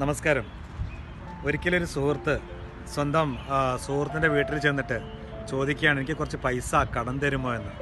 നമസ്കാരം. ഒരിക്കലൊരു സുഹൃത്ത് സ്വന്തം സുഹൃത്തിന്റെ വീട്ടിൽ ചെന്നിട്ട് ചോദിക്കുകയാണ് എനിക്ക് കുറച്ച് പൈസ കടം തരുമോ? എന്ന്.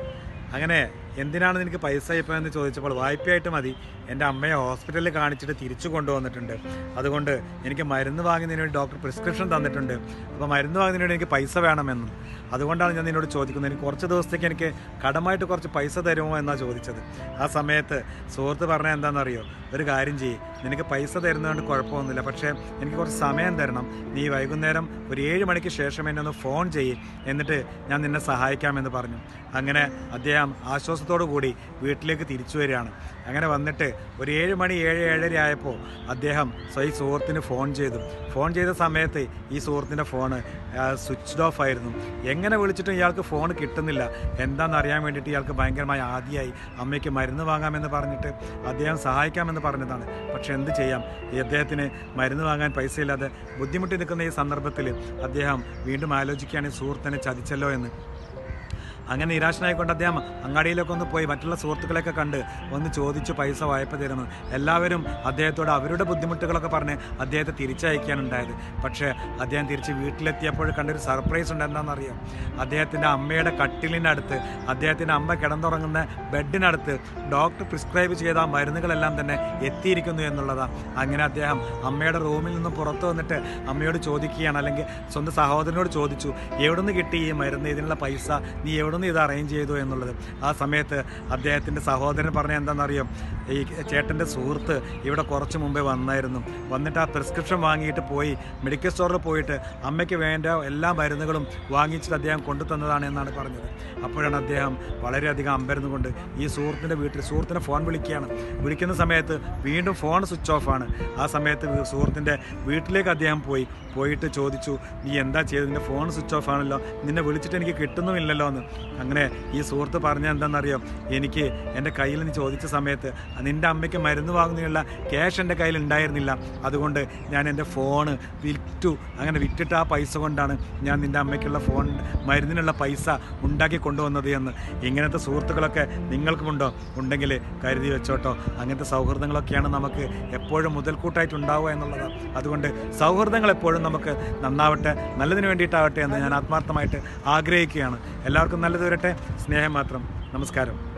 അങ്ങനെ എന്തിനാണ് നിനക്ക് പൈസ ഇപ്പോൾ എന്ന് ചോദിച്ചപ്പോൾ വായ്പയായിട്ട് മതി. എന്റെ അമ്മയെ ഹോസ്പിറ്റലിൽ കാണിച്ചിട്ട് തിരിച്ചു കൊണ്ടുവന്നിട്ടുണ്ട്. അതുകൊണ്ട് എനിക്ക് മരുന്ന് വാങ്ങുന്നതിന് വേണ്ടി ഡോക്ടർ പ്രിസ്ക്രിപ്ഷൻ തന്നിട്ടുണ്ട്. അപ്പോൾ മരുന്ന് വാങ്ങുന്നതിന് വേണ്ടി എനിക്ക് പൈസ വേണമെന്നും. അതുകൊണ്ടാണ് ഞാൻ നിന്നോട് ചോദിക്കുന്നത്. എനിക്ക് കുറച്ച് ദിവസത്തേക്ക് എനിക്ക് കടമായിട്ട് കുറച്ച് പൈസ തരുമോ എന്നാണ് ചോദിച്ചത്. ആ സമയത്ത് സുഹൃത്ത് പറഞ്ഞാൽ എന്താണെന്നറിയോ? ഒരു കാര്യം ചെയ്യ്. നിനക്ക് പൈസ തരുന്നതുകൊണ്ട് കുഴപ്പമൊന്നുമില്ല. പക്ഷേ എനിക്ക് കുറച്ച് സമയം തരണം. നീ വൈകുന്നേരം ഒരു ഏഴ് മണിക്ക് ശേഷം എന്നെ ഒന്ന് ഫോൺ ചെയ്യ്. എന്നിട്ട് ഞാൻ നിന്നെ സഹായിക്കാമെന്ന് പറഞ്ഞു. അങ്ങനെ അദ്ദേഹം ആശ്വാസത്തോടു കൂടി വീട്ടിലേക്ക് തിരിച്ചു വരികയാണ്. അങ്ങനെ വന്നിട്ട് ഒരു ഏഴ് മണി ഏഴ് ഏഴര ആയപ്പോൾ അദ്ദേഹം സ്വയം സുഹൃത്തിന് ഫോൺ ചെയ്തു. ഫോൺ ചെയ്ത സമയത്ത് ഈ സുഹൃത്തിന്റെ ഫോണ് സ്വിച്ച്ഡ് ഓഫ് ആയിരുന്നു. എങ്ങനെ വിളിച്ചിട്ടും ഇയാൾക്ക് ഫോൺ കിട്ടുന്നില്ല. എന്താണെന്ന് അറിയാൻ വേണ്ടിയിട്ട് ഇയാൾക്ക് ഭയങ്കരമായി ആദ്യമായി അമ്മയ്ക്ക് മരുന്ന് വാങ്ങാമെന്ന് പറഞ്ഞിട്ട് അദ്ദേഹം സഹായിക്കാമെന്ന് പറഞ്ഞതാണ്. പക്ഷെ എന്ത് ചെയ്യാം? ഈ അദ്ദേഹത്തിന് മരുന്ന് വാങ്ങാൻ പൈസയില്ലാതെ ബുദ്ധിമുട്ടി നിൽക്കുന്ന ഈ സന്ദർഭത്തിൽ അദ്ദേഹം വീണ്ടും ആലോചിക്കുകയാണ് സുഹൃത്തിനെ ചതിച്ചല്ലോ എന്ന്. അങ്ങനെ നിരാശനായിക്കൊണ്ട് അദ്ദേഹം അങ്ങാടിയിലൊക്കെ ഒന്ന് പോയി മറ്റുള്ള സുഹൃത്തുക്കളെയൊക്കെ കണ്ട് ഒന്ന് ചോദിച്ച് പൈസ വായ്പ തരുന്നു എല്ലാവരും അദ്ദേഹത്തോട് അവരുടെ ബുദ്ധിമുട്ടുകളൊക്കെ പറഞ്ഞ് അദ്ദേഹത്തെ തിരിച്ചയക്കുകയാണ് ഉണ്ടായത് പക്ഷേ അദ്ദേഹം തിരിച്ച് വീട്ടിലെത്തിയപ്പോൾ കണ്ടൊരു സർപ്രൈസ് ഉണ്ട് എന്താണെന്നറിയാം അദ്ദേഹത്തിന്റെ അമ്മയുടെ കട്ടിലിനടുത്ത് അദ്ദേഹത്തിന്റെ അമ്മ കിടന്നുറങ്ങുന്ന ബെഡിനടുത്ത് ഡോക്ടർ പ്രിസ്ക്രൈബ് ചെയ്ത മരുന്നുകളെല്ലാം തന്നെ എത്തിയിരിക്കുന്നു എന്നുള്ളതാണ് അങ്ങനെ അദ്ദേഹം അമ്മയുടെ റൂമിൽ നിന്ന് പുറത്തു വന്നിട്ട് അമ്മയോട് ചോദിക്കുകയാണ്. അല്ലെങ്കിൽ സ്വന്തം സഹോദരനോട് ചോദിച്ചു എവിടെ നിന്ന് കിട്ടി ഈ മരുന്ന്? ഇതിനുള്ള പൈസ നീ എവിടെ നിന്ന് ഇത് അറേഞ്ച് ചെയ്തു എന്നുള്ളത്. ആ സമയത്ത് അദ്ദേഹത്തിന്റെ സഹോദരൻ പറഞ്ഞ എന്താണെന്നറിയോ? ഈ ചേട്ടന്റെ സുഹൃത്ത് ഇവിടെ കുറച്ച് മുമ്പേ വന്നായിരുന്നു. വന്നിട്ട് ആ പ്രിസ്ക്രിപ്ഷൻ വാങ്ങിയിട്ട് പോയി മെഡിക്കൽ സ്റ്റോറിൽ പോയിട്ട് അമ്മയ്ക്ക് വേണ്ട എല്ലാ മരുന്നുകളും വാങ്ങിച്ചിട്ട് അദ്ദേഹം കൊണ്ടുതന്നതാണ് എന്നാണ് പറഞ്ഞത്. അപ്പോഴാണ് അദ്ദേഹം വളരെയധികം അമ്പരന്നുകൊണ്ട് ഈ സുഹൃത്തിന്റെ വീട്ടിൽ സുഹൃത്തിനെ ഫോൺ വിളിക്കുകയാണ്. വിളിക്കുന്ന സമയത്ത് വീണ്ടും ഫോൺ സ്വിച്ച് ഓഫാണ് ആ സമയത്ത് സുഹൃത്തിന്റെ വീട്ടിലേക്ക് അദ്ദേഹം പോയി. പോയിട്ട് ചോദിച്ചു നീ എന്താ ചെയ്തത്? നിന്റെ ഫോൺ സ്വിച്ച് ഓഫ് ആണല്ലോ. നിന്നെ വിളിച്ചിട്ട് എനിക്ക് കിട്ടുന്നുമില്ലല്ലോ എന്ന്. അങ്ങനെ ഈ സുഹൃത്ത് പറഞ്ഞ എന്താണെന്നറിയോ? എനിക്ക് എന്റെ കയ്യിൽ നിന്ന് ചോദിച്ച സമയത്ത് നിന്റെ അമ്മയ്ക്ക് മരുന്ന് വാങ്ങുന്നതിനുള്ള ക്യാഷ് എന്റെ കയ്യിൽ ഉണ്ടായിരുന്നില്ല. അതുകൊണ്ട് ഞാൻ എന്റെ ഫോണ് വിറ്റു. അങ്ങനെ വിറ്റിട്ട് ആ പൈസ കൊണ്ടാണ് ഞാൻ നിന്റെ അമ്മയ്ക്കുള്ള ഫോൺ മരുന്നിനുള്ള പൈസ ഉണ്ടാക്കി കൊണ്ടുവന്നത് എന്ന്. ഇങ്ങനത്തെ സുഹൃത്തുക്കളൊക്കെ നിങ്ങൾക്കുമുണ്ടോ? ഉണ്ടെങ്കിൽ കരുതി വെച്ചോട്ടോ. അങ്ങനത്തെ സൗഹൃദങ്ങളൊക്കെയാണ് നമുക്ക് എപ്പോഴും മുതൽക്കൂട്ടായിട്ട് ഉണ്ടാവുക എന്നുള്ളത്. അതുകൊണ്ട് സൗഹൃദങ്ങൾ എപ്പോഴും നമുക്ക് നന്നാവട്ടെ നല്ലതിന് വേണ്ടിയിട്ടാവട്ടെ എന്ന് ഞാൻ ആത്മാർത്ഥമായിട്ട് ആഗ്രഹിക്കുകയാണ്. എല്ലാവർക്കും നല്ലത് വരട്ടെ സ്നേഹം മാത്രം. നമസ്കാരം.